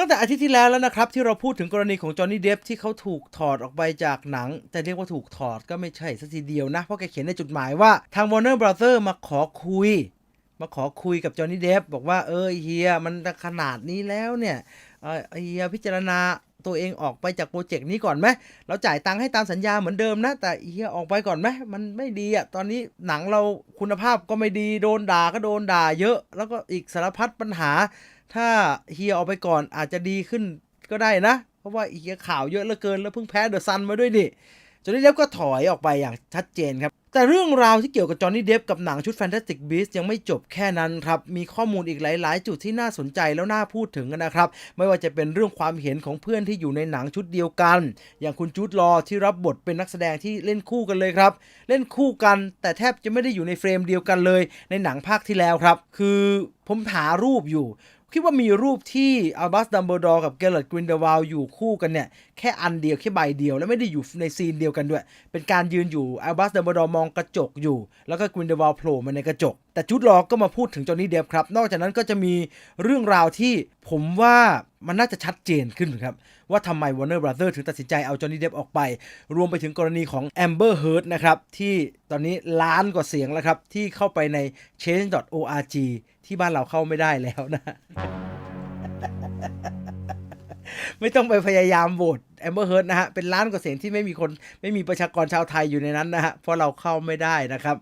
ตั้งแต่อาทิตย์ที่แล้วแล้วนะครับ ที่เราพูดถึงกรณีของจอห์นนี่เดฟที่เขาถูกถอดออกไปจากหนัง แต่เรียกว่าถูกถอดก็ไม่ใช่สักทีเดียวนะ เพราะแกเขียนในจดหมายว่าทาง Warner Brother มาขอคุย มาขอคุยกับจอห์นนี่เดฟบอกว่าเออเฮียมันขนาดนี้แล้วเนี่ยเออเฮียพิจารณาตัวเองออกไปจากโปรเจกต์นี้ก่อนไหม เราจ่ายตังค์ให้ตามสัญญาเหมือนเดิมนะ แต่เฮียออกไปก่อนไหม มันไม่ดีอะตอนนี้หนังเราคุณภาพก็ไม่ดี โดนด่าก็โดนด่าเยอะ แล้วก็อีกสารพัดปัญหา ถ้าเฮียออกไปก่อนอาจจะดีขึ้นก็ได้นะ เพราะว่าเฮียข่าวเยอะเหลือเกินแล้วเพิ่งแพ้เดอะซันมาด้วยนี่จอห์นนี่เดฟก็ถอยออกไปอย่างชัดเจนครับ แต่เรื่องราวที่เกี่ยวกับจอห์นนี่เดฟกับหนังชุด Fantastic Beasts ยังไม่จบแค่นั้นครับ มีข้อมูลอีกหลาย ๆ จุดที่น่าสนใจแล้วน่าพูดถึงนะครับ ไม่ว่าจะเป็นเรื่องความเห็นของเพื่อนที่อยู่ในหนังชุดเดียวกัน อย่างคุณจูดลอที่รับบทเป็นนักแสดงที่เล่นคู่กันเลยครับ เล่นคู่กันแต่แทบจะไม่ได้อยู่ในเฟรมเดียวกันเลย ในหนังภาคที่แล้วครับ คือผมหารูปอยู่ คิดว่ามีรูปที่อัลบัสดัมเบิลดอร์กับเกลเลตกรินเดวาลอยู่คู่กันเนี่ย แค่อันเดียว แค่ใบเดียว แล้วไม่ได้อยู่ในซีนเดียวกันด้วย เป็นการยืนอยู่อัลบัสดัมเบิลดอร์มองกระจกอยู่ แล้วก็กรินเดวาลโผล่มาในกระจกแต่จูดลอว์ก็มาพูดถึงจอห์นนี่เดฟครับ นอกจากนั้นก็จะมีเรื่องราวที่ผมว่ามันน่าจะชัดเจนขึ้นครับ ว่าทำไม Warner Brother ถึงตัดสินใจเอาจอห์นนี่เดฟออกไป รวมไปถึงกรณีของ Amber Heard นะครับ ที่ตอนนี้ล้านกว่าเสียงแล้วครับ ที่เข้าไปใน change.org ที่บ้านเราเข้าไม่ได้แล้วนะ ไม่ต้องไปพยายามโหวตแอมเบอร์เฮิร์นะฮะ เป็นล้านกว่าเสียงที่ไม่มีคนไม่มีประชากรชาวไทยอยู่ในนั้นนะฮะ เพราะเราเข้าไม่ได้นะครับ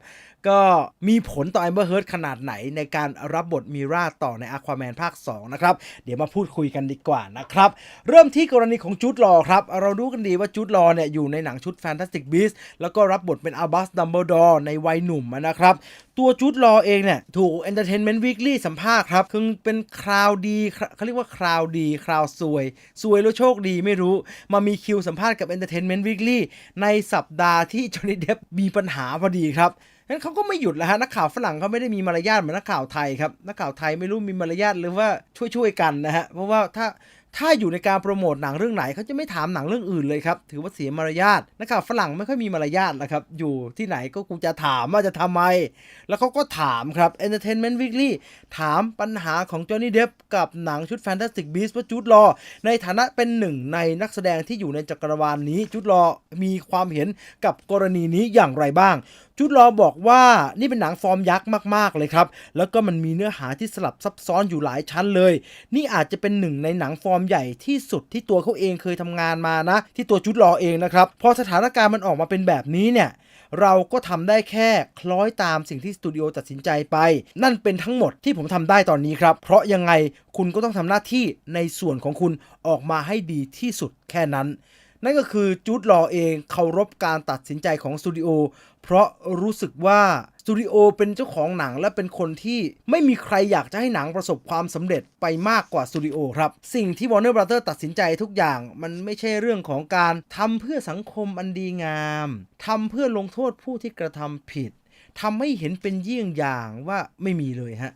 ก็มีผลต่อแอมเบอร์เฮิร์ขนาดไหนในการรับบทมีราต่อใน Aquaman ภาค 2 นะครับ เดี๋ยวมาพูดคุยกันดีกว่านะครับ เริ่มที่กรณีของจูดลอครับ เรารู้กันดีว่าจูดลอเนี่ยอยู่ในหนังชุด Fantastic Beasts แล้วก็รับบทเป็นอัลบัสดัมเบิลดอร์ในวัยหนุ่มนะครับ ตัวจูดลอเองเนี่ยถูก Entertainment Weekly สัมภาษณ์ครับคือเป็นคราวดีเขาเรียกว่าคราวดี คราวซวย ซวยแล้วโชคดีไม่รู้ มามีคิวสัมภาษณ์กับ Entertainment Weekly ในสัปดาห์ที่จอห์นนี่เดฟมีปัญหาพอดีครับ งั้นเขาก็ไม่หยุดแล้วฮะนักข่าวฝรั่งเขาไม่ได้มีมารยาทเหมือนนักข่าวไทยครับนักข่าวไทยไม่รู้มีมารยาทหรือว่าช่วยๆกันนะฮะเพราะว่าถ้าถ้าอยู่ในการโปรโมทหนังเรื่องไหนเขาจะไม่ถามหนังเรื่องอื่นเลยครับ ถือว่าเสียมารยาทนักข่าวฝรั่งไม่ค่อยมีมารยาทนะครับ อยู่ที่ไหนก็กูจะถามว่าจะทำไม แล้วเขาก็ถามครับ Entertainment Weekly ถามปัญหาของจอห์นนี่เดฟกับหนังชุด Fantastic Beasts ว่าจูดลอในฐานะเป็นหนึ่งในนักแสดงที่อยู่ในจักรวาลนนี้จูดลอมีความเห็นกับกรณีนี้อย่างไรบ้าง จูดลอบอกว่านี่เป็นหนังฟอร์มยักษ์มาก ๆ เลยครับ แล้วก็มันมีเนื้อหาที่สลับซับซ้อนอยู่หลายชั้นเลย นี่อาจจะเป็นหนึ่งในหนังฟอร์มใหญ่ที่สุดที่ตัวเขาเองเคยทำงานมานะ ที่ตัวจูดลอเองนะครับ พอสถานการณ์มันออกมาเป็นแบบนี้เนี่ยเราก็ทำได้แค่คล้อยตามสิ่งที่สตูดิโอตัดสินใจไป นั่นเป็นทั้งหมดที่ผมทำได้ตอนนี้ครับ เพราะยังไงคุณก็ต้องทำหน้าที่ในส่วนของคุณออกมาให้ดีที่สุดแค่นั้น นั่นก็คือจูดลอเองเคารพการตัดสินใจของสตูดิโอเพราะรู้สึกว่าสตูดิโอเป็นเจ้าของหนังและเป็นคนที่ไม่มีใครอยากจะให้หนังประสบความสำเร็จไปมากกว่าสตูดิโอครับ สิ่งที่ Warner Brother ตัดสินใจทุกอย่างมันไม่ใช่เรื่องของการทำเพื่อสังคมอันดีงามทำเพื่อลงโทษผู้ที่กระทำผิดทำให้เห็นเป็นเยี่ยงอย่างว่าไม่มีเลยฮะ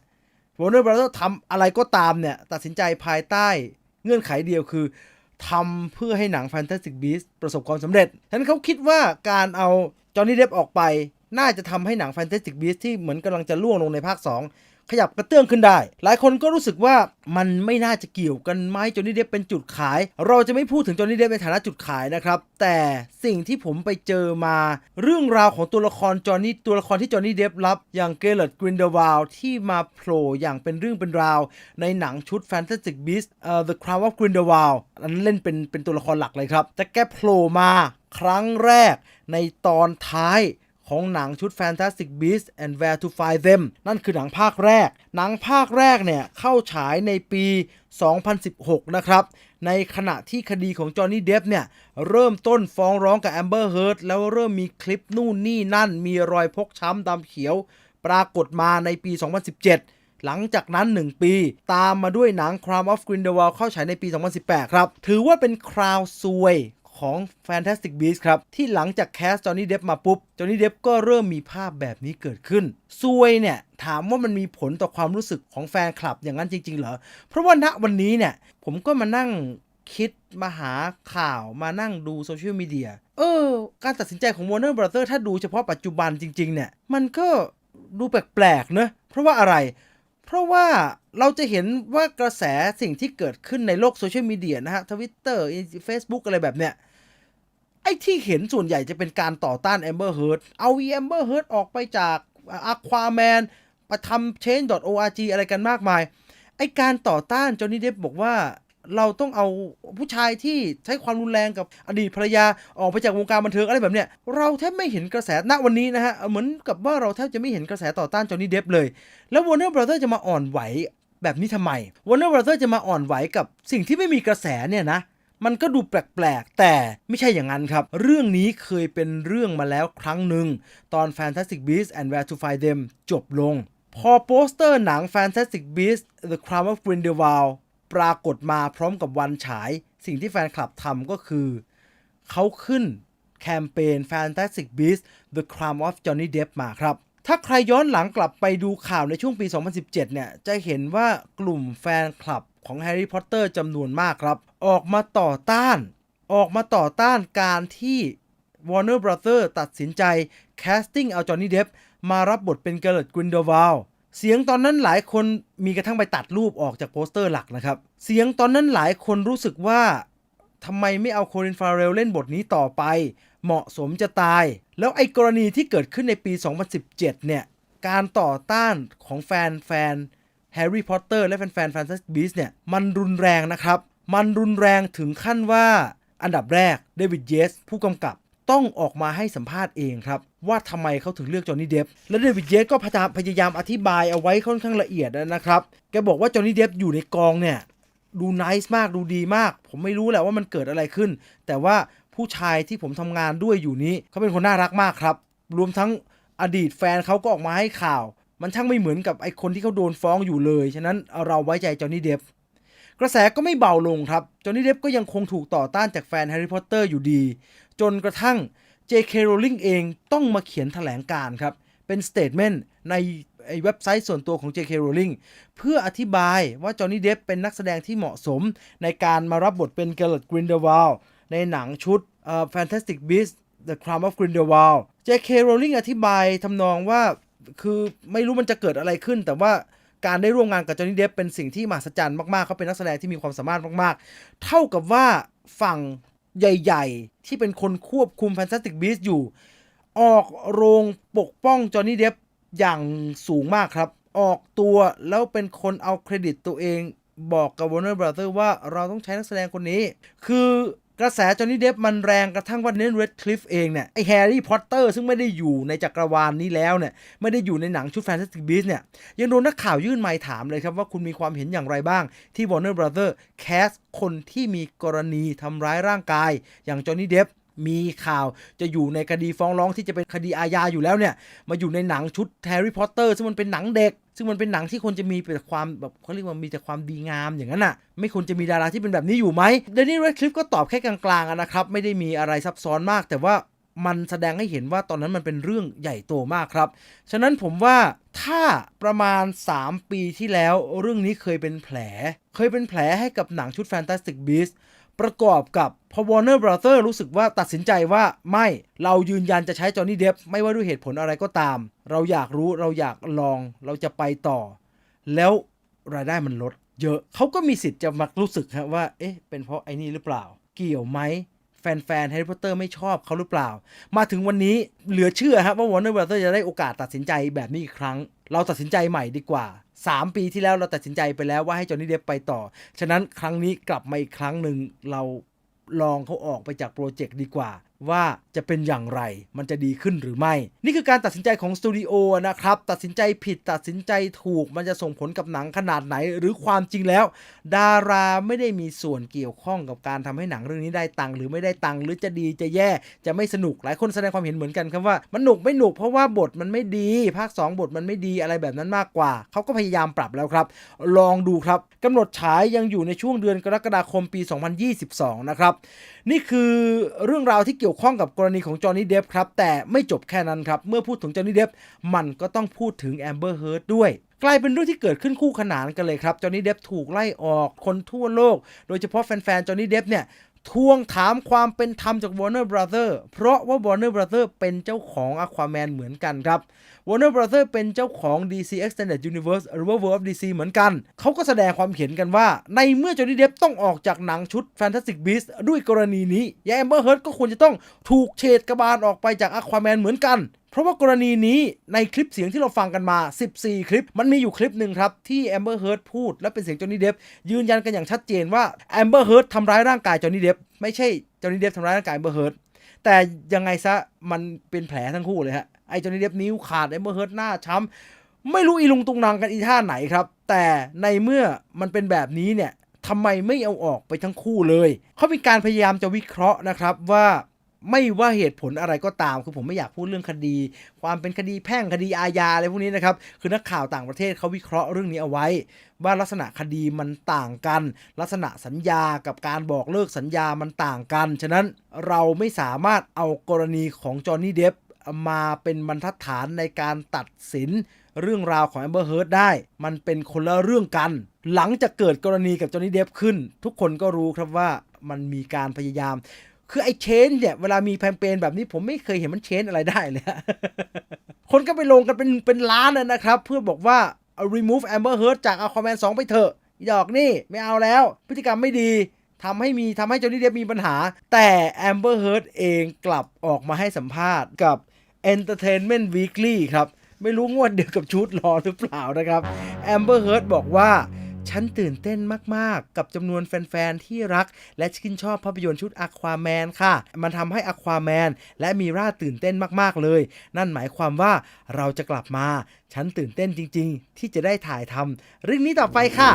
Warner Brother ทำอะไรก็ตามเนี่ยตัดสินใจภายใต้เงื่อนไขเดียวคือ ทำเพื่อให้หนัง Fantastic Beasts ประสบความสำเร็จฉะนั้นเขาคิดว่าการเอาจอห์นนี่เดฟออกไป น่าจะทำให้หนัง Fantastic Beasts ที่เหมือนกำลังจะล่วงลงในภาค 2 ขยับกระเตื้องขึ้นได้ หลายคนก็รู้สึกว่ามันไม่น่าจะเกี่ยวกันไหมจอห์นนี่เดฟเป็นจุดขาย เราจะไม่พูดถึงจอห์นนี่เดฟในฐานะจุดขายนะครับ แต่สิ่งที่ผมไปเจอมา เรื่องราวของตัวละครจอห์นนี่ตัวละครที่จอห์นนี่เดฟรับ อย่างเกลเลตกรินเดวาลที่มาโผล่อย่างเป็นเรื่องเป็นราว ในหนังชุด Fantastic Beasts เอ่อ The Crown of Grindelwald อันนั้นเล่นเป็นเป็นตัวละครหลักเลยครับแต่แกโผล่มาครั้งแรกในตอนท้าย ของหนังชุด Fantastic Beasts and Where to Find Them นั่นคือหนังภาคแรก หนังภาคแรกเนี่ยเข้าฉายในปี 2016 นะครับ ในขณะที่คดีของจอห์นนี่เดฟเนี่ยเริ่มต้นฟ้องร้องกับแอมเบอร์เฮิร์ตแล้วเริ่มมีคลิปนู่นนี่นั่น มีรอยพกช้ำดำเขียว ปรากฏมาในปี 2017หลังจากนั้น 1 ปี ตามมาด้วยหนัง Crown of Grindelwald เข้าฉายในปี 2018 ครับ ถือว่าเป็นคราวซวย ของ Fantastic Beasts ครับ ที่หลังจากแคสจอห์นนี่เดฟมาปุ๊บจอห์นนี่เดฟก็เริ่มมีภาพแบบนี้เกิดขึ้นซวยเนี่ย ถามว่ามันมีผลต่อความรู้สึกของแฟนคลับอย่างนั้นจริง ๆ เหรอ เพราะว่าณวันนี้เนี่ย ผมก็มานั่งคิดมาหาข่าวมานั่งดูโซเชียลมีเดียเออ การตัดสินใจของ Warner Brother ถ้าดูเฉพาะปัจจุบันจริง ๆ เนี่ย มันก็ดูแปลกๆเนอะเพราะว่าอะไร เพราะว่าเราจะเห็นว่ากระแสสิ่งที่เกิดขึ้นในโลกโซเชียลมีเดียนะฮะทวิตเตอร์เฟซบุ๊กอะไรแบบเนี้ย ไอ้ที่เห็นส่วนใหญ่จะเป็นการต่อต้านแอมเบอร์เฮิร์ d เอาแอมเบอร์เฮิร์ d ออกไปจากอะควาแมนไปทำ change.org อะไรกันมากมาย ไอ้การต่อต้านจอห์นนี่เดฟบอกว่าเราต้องเอาผู้ชายที่ใช้ความรุนแรงกับอดีตภรรยาออกไปจากวงการบันเทิงอะไรแบบเนี้ยเราแทบไม่เห็นกระแสณวันนี้นะฮะ เหมือนกับว่าเราแทบจะไม่เห็นกระแสต่อต้านจอห์นนี่เดฟเลย แล้ว Warner Brother จะมาอ่อนไหวแบบนี้ทำไม Warner Brother จะมาอ่อนไหวกับสิ่งที่ไม่มีกระแสเนี่ยนะ มันก็ดูแปลกๆ แต่ไม่ใช่อย่างนั้นครับ เรื่องนี้เคยเป็นเรื่องมาแล้วครั้งหนึ่ง ตอน Fantastic Beasts and Where to Find Them จบลง พอโปสเตอร์หนัง Fantastic Beasts The Crown of Grindelwald ปรากฏมาพร้อมกับวันฉาย สิ่งที่แฟนคลับทำก็คือ เขาขึ้นแคมเปญ Fantastic Beasts The Crown of Johnny Depp มาครับถ้าใครย้อนหลังกลับไปดูข่าวในช่วงปี 2017 เนี่ย จะเห็นว่ากลุ่มแฟนคลับ ของแฮร์รี่พอตเตอร์จำนวนมากครับ ออกมาต่อต้าน ออกมาต่อต้านการที่ Warner Brother ตัดสินใจ casting เอาจอห์นนี่เดฟมารับบทเป็นเก r ร์ t กรินเดวาลเสียงตอนนั้นหลายคนมีกระทั่งไปตัดรูปออกจากโปสเตอร์หลักนะครับ เสียงตอนนั้นหลายคนรู้สึกว่าทำไมไม่เอาโคลินฟาเรลเล่นบทนี้ต่อไป เหมาะสมจะตาย แล้วไอ้กรณีที่เกิดขึ้นในปี 2017 เนี่ย การต่อต้านของแฟนแฟน แฮร์รี่พอตเตอร์และแฟนแฟนแฟนตาสบีสเนี่ย มันรุนแรงนะครับ มันรุนแรงถึงขั้นว่าอันดับแรกเดวิดเยสผู้กำกับต้องออกมาให้สัมภาษณ์เองครับ ว่าทำไมเขาถึงเลือกจอห์นนี่เดฟและเดวิดเยสก็พยายามพยายามอธิบายเอาไว้ค่อนข้างละเอียดนะครับ แกบอกว่าจอห์นนี่เดฟอยู่ในกองเนี่ยดูนิสมากดูดีมาก ผมไม่รู้แหละว่ามันเกิดอะไรขึ้น แต่ว่าผู้ชายที่ผมทำงานด้วยอยู่นี้เขาเป็นคนน่ารักมากครับ รวมทั้งอดีตแฟนเขาก็ออกมาให้ข่าว มันช่างไม่เหมือนกับไอคนที่เขาโดนฟ้องอยู่เลย ฉะนั้นเราไว้ใจจอห์นนี่เดฟกระแสก็ไม่เบาลงครับ จอห์นนี่เดฟก็ยังคงถูกต่อต้านจากแฟนแฮร์รี่พอตเตอร์อยู่ดี จนกระทั่ง J.K. Rowling เองต้องมาเขียนแถลงการครับ เป็นสเตทเมนต์ในไอ้เว็บไซต์ส่วนตัวของ J.K. Rowling เพื่ออธิบายว่าจอห์นนี่เดฟเป็นนักแสดงที่เหมาะสม ในการมารับบทเป็นเก r ร์กรินเดวาลในหนังชุดเอ่อ Fantastic Beasts The Crown of Grindelwald J.K. Rowling อธิบายทำนองว่า คือไม่รู้มันจะเกิดอะไรขึ้น แต่ว่าการได้ร่วมงานกับจอห์นนี่เดฟเป็นสิ่งที่มหัศจรรย์มากๆเขาเป็นนักแสดงที่มีความสามารถมากๆ เท่ากับว่าฝั่งใหญ่ ๆ ที่เป็นคนควบคุม Fantastic Beasts อยู่ ออกโรงปกป้องจอห์นนี่เดฟอย่างสูงมากครับ ออกตัวแล้วเป็นคนเอาเครดิตตัวเองบอกกับ Warner Brother ว่าเราต้องใช้นักแสดงคนนี้ คือ กระแสจอห์นนี่เดฟมันแรงกระทั่งว่าเนนเรดคลิฟเองเนี่ยไอแฮร์รี่พอตเตอร์ซึ่งไม่ได้อยู่ในจักรวาลนนี้แล้วเนี่ยไม่ได้อยู่ในหนังชุดแฟนตาซีบีสเนี่ยยังโดนนักข่าวยื่นไมค์ถามเลยครับว่าคุณมีความเห็นอย่างไรบ้างที่ Warner Brother แคสคนที่มีกรณีทำร้ายร่างกายอย่างจอห์นนี่เดฟ มีข่าวจะอยู่ในคดีฟ้องร้องที่จะเป็นคดีอาญาอยู่แล้วเนี่ย มาอยู่ในหนังชุดแฮร์รี่พอตเตอร์ซึ่งมันเป็นหนังเด็ก ซึ่งมันเป็นหนังที่คนจะมีแต่ความแบบเขาเรียกว่ามีแต่ความดีงามอย่างนั้นน่ะ ไม่ควรจะมีดาราที่เป็นแบบนี้อยู่ไหมเดนนี่เรดคลิฟก็ตอบแค่กลางๆนะครับ ไม่ได้มีอะไรซับซ้อนมาก แต่ว่ามันแสดงให้เห็นว่าตอนนั้นมันเป็นเรื่องใหญ่โตมากครับ ฉะนั้นผมว่าถ้าประมาณ 3 ปีที่แล้วเรื่องนี้เคยเป็นแผล เคยเป็นแผลให้กับหนังชุด Fantastic Beasts ประกอบกับพอ Warner Brother รู้สึกว่าตัดสินใจว่าไม่เรายืนยันจะใช้จอห์นนี่เดฟไม่ว่าด้วยเหตุผลอะไรก็ตาม เราอยากรู้เราอยากลองเราจะไปต่อ แล้วรายได้มันลด เยอะเขาก็มีสิทธิ์จะมารู้สึกฮะว่า เอ๊ะ เป็นเพราะไอ้นี่หรือเปล่า เกี่ยวไหมแฟนๆแฮร์รี่พอตเตอร์ไม่ชอบเขาหรือเปล่า มาถึงวันนี้เหลือเชื่อฮะว่า Warner Brother จะได้โอกาสตัดสินใจแบบนี้อีกครั้ง เราตัดสินใจใหม่ดีกว่า 3 ปีที่แล้วเราตัดสินใจไปแล้วว่าให้จอห์นนี่เดฟไปต่อ ฉะนั้นครั้งนี้กลับมาอีกครั้งหนึ่งเราลองเขาออกไปจากโปรเจกต์ดีกว่า ว่าจะเป็นอย่างไร มันจะดีขึ้นหรือไม่ นี่คือการตัดสินใจของสตูดิโอนะครับ ตัดสินใจผิด ตัดสินใจถูก มันจะส่งผลกับหนังขนาดไหน หรือความจริงแล้ว ดาราไม่ได้มีส่วนเกี่ยวข้องกับการทำให้หนังเรื่องนี้ได้ตังค์หรือไม่ได้ตังค์ หรือจะดีจะแย่ จะไม่สนุก หลายคนแสดงความเห็นเหมือนกันครับว่า มันหนุกไม่หนุกเพราะว่าบทมันไม่ดี ภาค 2 บทมันไม่ดีอะไรแบบนั้นมากกว่า เขาก็พยายามปรับแล้วครับ ลองดูครับกำหนดฉายยังอยู่ในช่วงเดือนกรกฎาคมปี 2022 นะครับนี่คือเรื่องราวที่เกี่ยวข้องกับกรณีของจอห์นนี่เดฟครับ แต่ไม่จบแค่นั้นครับ เมื่อพูดถึงจอห์นนี่เดฟมันก็ต้องพูดถึงแอมเบอร์เฮิร์ดด้วยกลายเป็นเรื่องที่เกิดขึ้นคู่ขนานกันเลยครับ จอห์นนี่เดฟถูกไล่ออกคนทั่วโลก โดยเฉพาะแฟนๆ จอห์นนี่เดฟเนี่ย ทวงถามความเป็นธรรมจาก Warner Brother เพราะว่า Warner Brother เป็นเจ้าของ Aquaman เหมือนกันครับ Warner Brother เป็นเจ้าของ DC Extended Universe หรือว่า World of DC เหมือนกัน เขาก็แสดงความเห็นกันว่า ในเมื่อจอห์นนี่เดฟต้องออกจากหนังชุด Fantastic Beasts ด้วยกรณีนี้ยาแอมเบอร์เฮิร์ตก็ควรจะต้องถูกเฉดกระบาลออกไปจาก Aquaman เหมือนกัน เพราะว่ากรณีนี้ในคลิปเสียงที่เราฟังกันมา 14 คลิป มันมีอยู่คลิปหนึ่งครับ ที่แอมเบอร์เฮิร์ตพูด และเป็นเสียงจอห์นนี่เดฟยืนยันกันอย่างชัดเจนว่าแอมเบอร์เฮิร์ตทำร้ายร่างกายจอห์นนี่เดฟไม่ใช่จอห์นนี่เดฟทำร้ายร่างกายแอมเบอร์เฮิร์ตแต่ยังไงซะมันเป็นแผลทั้งคู่เลยฮะไอ้จอห์นนี่เดฟนิ้วขาดแอมเบอร์เฮิร์ตหน้าช้ำไม่รู้อีลุงตุงนางกันอีท่าไหนครับ แต่ในเมื่อมันเป็นแบบนี้เนี่ยทำไมไม่เอาออกไปทั้งคู่เลย เขามีการพยายามจะวิเคราะห์นะครับว่า ไม่ว่าเหตุผลอะไรก็ตาม คือผมไม่อยากพูดเรื่องคดี ความเป็นคดีแพ่งคดีอาญาอะไรพวกนี้นะครับ คือนักข่าวต่างประเทศเขาวิเคราะห์เรื่องนี้เอาไว้ ว่าลักษณะคดีมันต่างกัน ลักษณะสัญญากับการบอกเลิกสัญญามันต่างกัน ฉะนั้นเราไม่สามารถเอากรณีของจอห์นนี่เดฟมาเป็นบรรทัดฐานในการตัดสินเรื่องราวของแอมเบอร์เฮิร์ d ได้ มันเป็นคนละเรื่องกัน หลังจากเกิดกรณีกับจอห์นนี่เดฟขึ้น ทุกคนก็รู้ครับว่ามันมีการพยายาม คือไอ้เชนเนี่ยเวลามีแคมเปญแบบนี้ผมไม่เคยเห็นมันเชนอะไรได้เลยฮะคนก็ไปลงกันเป็นเป็นล้านนะครับ เพื่อบอกว่าเอา remove Amber Heard จาก Aquaman 2 ไปเถอะดอกนี่ไม่เอาแล้ว พฤติกรรมไม่ดีทำให้มีทำให้จอห์นี่เดฟมีปัญหา แต่ Amber Heard เองกลับออกมาให้สัมภาษณ์กับ Entertainment Weekly ครับ ไม่รู้งวดเดียวกับชุดรอหรือเปล่านะครับ Amber Heard บอกว่า ฉันตื่นเต้นมากๆ กับจำนวนแฟนๆ ที่รัก และชื่นชอบภาพยนตร์ชุด Aquaman ค่ะ มันทำให้ Aquaman และมีราตื่นเต้นมากๆเลย นั่นหมายความว่าเราจะกลับมา ฉันตื่นเต้นจริงๆ ที่จะได้ถ่ายทำเรื่องนี้ต่อไปค่ะ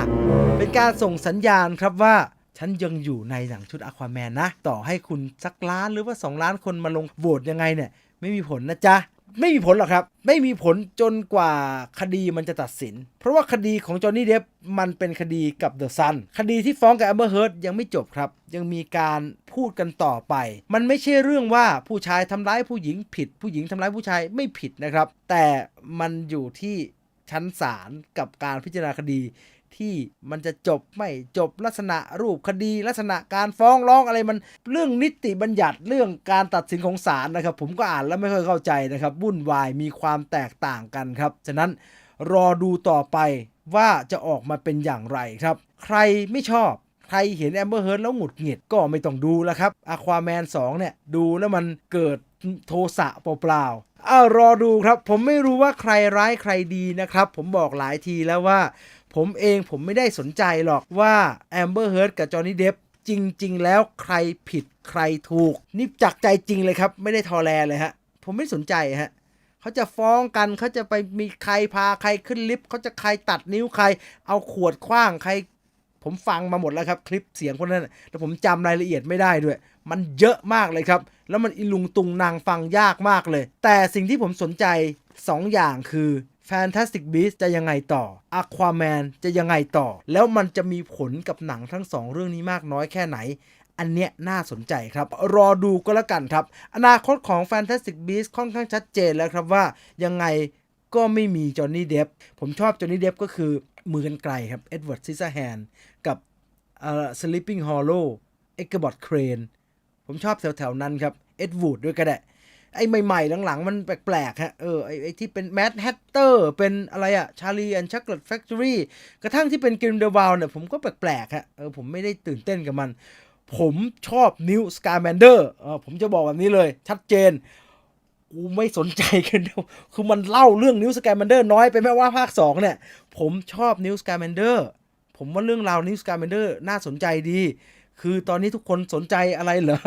เป็นการส่งสัญญาณครับว่าฉันยังอยู่ในหนังชุด Aquaman นะ ต่อให้คุณสักล้านหรือว่า 2 ล้านคนมาลงโหวตยังไงเนี่ย ไม่มีผลนะจ๊ะ ไม่มีผลหรอกครับ ไม่มีผลจนกว่าคดีมันจะตัดสิน เพราะว่าคดีของจอห์นนี่เดฟมันเป็นคดีกับเดอะซันคดีที่ฟ้องกับแอมเบอร์เฮิร์ตยังไม่จบครับ ยังมีการพูดกันต่อไป มันไม่ใช่เรื่องว่าผู้ชายทำร้ายผู้หญิงผิด ผู้หญิงทำร้ายผู้ชายไม่ผิดนะครับ แต่มันอยู่ที่ชั้นศาลกับการพิจารณาคดี ที่มันจะจบไม่จบลักษณะรูปคดี ลักษณะการฟ้องร้องอะไรมันเรื่องนิติบัญญัติเรื่องการตัดสินของศาลนะครับ ผมก็อ่านแล้วไม่ค่อยเข้าใจนะครับวุ่นวายมีความแตกต่างกันครับฉะนั้นรอดูต่อไปว่าจะออกมาเป็นอย่างไรครับ ใครไม่ชอบใครเห็นแอมเบอร์เฮิร์แล้วหงุดหงิดก็ไม่ต้องดูแล้วครับอะควาแมน2เนี่ยดูแล้วมันเกิดโทสะเปล่าๆอ้าวรอดูครับ ผมไม่รู้ว่าใครร้ายใครดีนะครับ ผมบอกหลายทีแล้วว่า ผมเองผมไม่ได้สนใจหรอกว่าแอมเบอร์เฮิร์ d กับจอห์นนี่เดฟจริง ๆ แล้วใครผิดใครถูก นี่จากใจจริงเลยครับ ไม่ได้ทอแลเลยฮะ ผมไม่สนใจฮะเขาจะฟ้องกันเขาจะไปมีใครพาใครขึ้นลิฟต์เขาจะใครตัดนิ้วใคร เอาขวดคว้างใคร ผมฟังมาหมดแล้วครับ คลิปเสียงคนนั้นแต่ผมจำรายละเอียดไม่ได้ด้วย มันเยอะมากเลยครับ แล้วมันอิลุงตุงนางฟังยากมากเลย แต่สิ่งที่ผมสนใจ2อย่างคือ Fantastic Beasts จะยังไงต่อ Aquaman จะยังไงต่อ แล้วมันจะมีผลกับหนังทั้งสองเรื่องนี้มากน้อยแค่ไหน อันเนี้ยน่าสนใจครับ รอดูก็แล้วกันครับ อนาคตของ Fantastic Beasts ค่อนข้างชัดเจนแล้วครับว่ายังไงก็ไม่มีจอห์นนี่เดฟผมชอบจอห์นนี่เดฟก็คือมือกันไกลครับเอ็ดเวิร์ดซิซแฮนกับเอ่อ Sleeping Hollow เอ็กเกอร์บอตเครนผมชอบแถวๆนั้นครับเอ็ดวูดด้วยก็ได้ ไอ้ใหม่ๆหลังๆ มันแปลกๆฮะเออไอ้ไอที่เป็นแม d แฮตเตอร์เป็นอะไรอะชาลีแอนชักเลตแฟคทอรี่กระทั่งที่เป็นกิมเดวาลเนี่ยผมก็แปลกๆฮะเออผมไม่ได้ตื่นเต้นกับมัน ผมชอบนิวสกาแมนเดอร์เออผมจะบอกแบบนี้เลยชัดเจนกูไม่สนใจกันเดียวคือมันเล่าเรื่องนิวสกาแมนเดอร์น้อยไปแม้ว่าภาค 2 เนี่ย ผมชอบนิวสกาแมนเดอร์ผมว่าเรื่องราวนิวสกาแมนเดอร์น่าสนใจดี คือตอนนี้ทุกคนสนใจอะไรเหรอ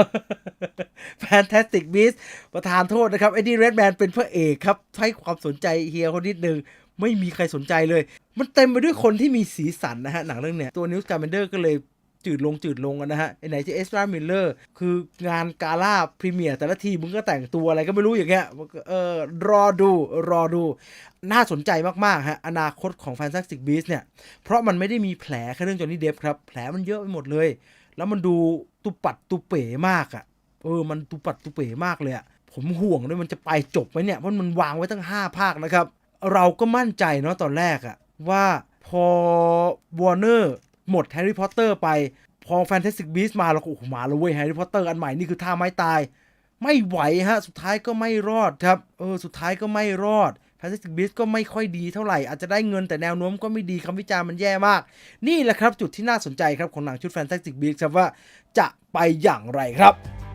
Fantastic Beasts ประธานโทษนะครับเอ็ดดี้เรดแมนเป็นพระเอกครับ ให้ความสนใจเฮียคนนิดนึง ไม่มีใครสนใจเลย มันเต็มไปด้วยคนที่มีสีสันนะฮะ หนังเรื่องเนี้ย ตัวนิวส์การ์เมนเดอร์ก็เลยจืดลงจืดลงนะฮะไอ้ไหนจะเอสรามิลเลอร์คืองานกาล่าพรีเมียร์แต่ละทีมึงก็แต่งตัวอะไรก็ไม่รู้อย่างเงี้ยเออรอดูรอดู น่าสนใจมาก ๆ ฮะ อนาคตของ Fantastic Beasts เนี่ย เพราะมันไม่ได้มีแผลแค่เรื่องจอห์นนี่เดฟครับ แผลมันเยอะไปหมดเลย แล้วมันดูตุปัดตุเป๋มากอะ่ะ เออ มันตุปัดตุเป๋มากเลยอะ่ะ ผมห่วงด้วยมันจะไปจบไหมเนี่ย เพราะมันวางไว้ตั้ง 5 ภาคนะครับ เราก็มั่นใจเนาะตอนแรกอะ่ะ ว่าพอวอร์เนอร์หมดแฮร์รี่พอตเตอร์ไป พอแฟนตาสติกบีสมาเราก็โอ้โหมาแล้วเว้ยแฮร์รี่พอตเตอร์อันใหม่นี่คือท่าไม้ตาย ไม่ไหวฮะ สุดท้ายก็ไม่รอดครับ เออ สุดท้ายก็ไม่รอด Fantastic b e a s t ก็ไม่ค่อยดีเท่าไหร่ อาจจะได้เงินแต่แนวโน้มก็ไม่ดีคำวิจารณ์มันแย่มาก นี่แหละครับจุดที่น่าสนใจครับของหนังชุด Fantastic b e a s t ครับว่าจะไปอย่างไรครับ